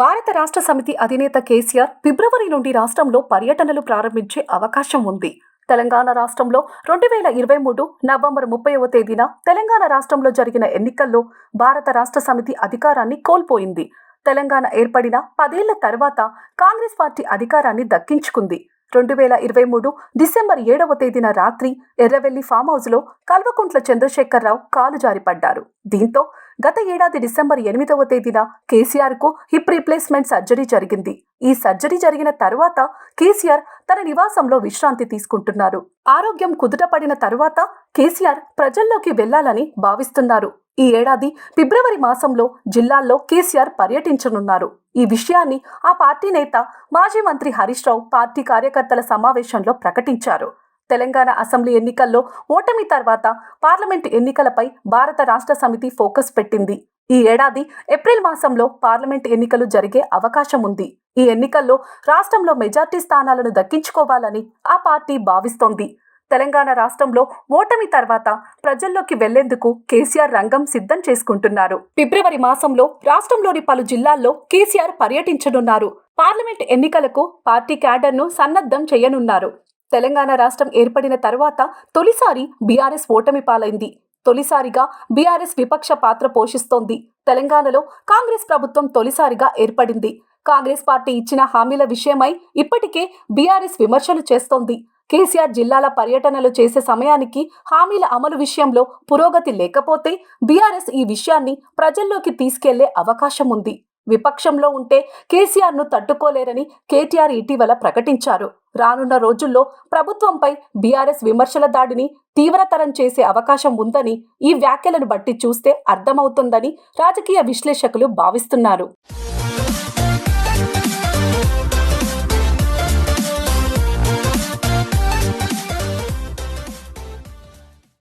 భారత రాష్ట్ర సమితి అధినేత కేసీఆర్ ఫిబ్రవరి నుండి రాష్ట్రంలో పర్యటనలు ప్రారంభించే అవకాశం ఉంది. తెలంగాణ రాష్ట్రంలో రెండు వేల ఇరవై మూడు నవంబర్ ముప్పైవ తేదీన తెలంగాణ రాష్ట్రంలో జరిగిన ఎన్నికల్లో భారత రాష్ట్ర సమితి అధికారాన్ని కోల్పోయింది. తెలంగాణ ఏర్పడిన పదేళ్ళ తర్వాత కాంగ్రెస్ పార్టీ అధికారాన్ని దక్కించుకుంది. రెండు వేల ఇరవై మూడు డిసెంబర్ ఏడవ తేదీన రాత్రి ఎర్రవెల్లి ఫామ్ హౌస్లో కల్వకుంట్ల చంద్రశేఖరరావు కాలు జారిపడ్డారు. దీంతో గత ఏడాది డిసెంబర్ ఎనిమిదవ తేదీన కేసీఆర్కు హిప్ రీప్లేస్మెంట్ సర్జరీ జరిగింది. ఈ సర్జరీ జరిగిన తర్వాత కేసీఆర్ తన నివాసంలో విశ్రాంతి తీసుకుంటున్నారు. ఆరోగ్యం కుదుటపడిన తరువాత కేసీఆర్ ప్రజల్లోకి వెళ్ళాలని భావిస్తున్నారు. ఈ ఏడాది ఫిబ్రవరి మాసంలో జిల్లాల్లో కేసీఆర్ పర్యటించనున్నారు. ఈ విషయాన్ని ఆ పార్టీ నేత మాజీ మంత్రి హరీష్ రావు పార్టీ కార్యకర్తల సమావేశంలో ప్రకటించారు. తెలంగాణ అసెంబ్లీ ఎన్నికల్లో ఓటమి తర్వాత పార్లమెంటు ఎన్నికలపై భారత రాష్ట్ర సమితి ఫోకస్ పెట్టింది. ఈ ఏడాది ఏప్రిల్ మాసంలో పార్లమెంట్ ఎన్నికలు జరిగే అవకాశం ఉంది. ఈ ఎన్నికల్లో రాష్ట్రంలో మెజార్టీ స్థానాలను దక్కించుకోవాలని ఆ పార్టీ భావిస్తోంది. తెలంగాణ రాష్ట్రంలో ఓటమి తర్వాత ప్రజల్లోకి వెళ్ళేందుకు కేసీఆర్ రంగం సిద్ధం చేసుకుంటున్నారు. ఫిబ్రవరి మాసంలో రాష్ట్రంలోని పలు జిల్లాల్లో కేసీఆర్ పర్యటించనున్నారు. పార్లమెంట్ ఎన్నికలకు పార్టీ క్యాడర్ను సన్నద్ధం చేయనున్నారు. తెలంగాణ రాష్ట్రం ఏర్పడిన తర్వాత తొలిసారి బీఆర్ఎస్ ఓటమి పాలైంది. తొలిసారిగా బీఆర్ఎస్ విపక్ష పాత్ర పోషిస్తోంది. తెలంగాణలో కాంగ్రెస్ ప్రభుత్వం తొలిసారిగా ఏర్పడింది. కాంగ్రెస్ పార్టీ ఇచ్చిన హామీల విషయమై ఇప్పటికే బీఆర్ఎస్ విమర్శలు చేస్తోంది. కేసీఆర్ జిల్లాల పర్యటనలు చేసే సమయానికి హామీల అమలు విషయంలో పురోగతి లేకపోతే బీఆర్ఎస్ ఈ విషయాన్ని ప్రజల్లోకి తీసుకెళ్ళే అవకాశం ఉంది. విపక్షంలో ఉంటే కేసీఆర్ను తట్టుకోలేరని కేటీఆర్ ఇటీవల ప్రకటించారు. రానున్న రోజుల్లో ప్రభుత్వంపై బీఆర్ఎస్ విమర్శల దాడిని తీవ్రతరం చేసే అవకాశం ఉందని ఈ వ్యాఖ్యలను బట్టి చూస్తే అర్థమవుతుందని రాజకీయ విశ్లేషకులు భావిస్తున్నారు.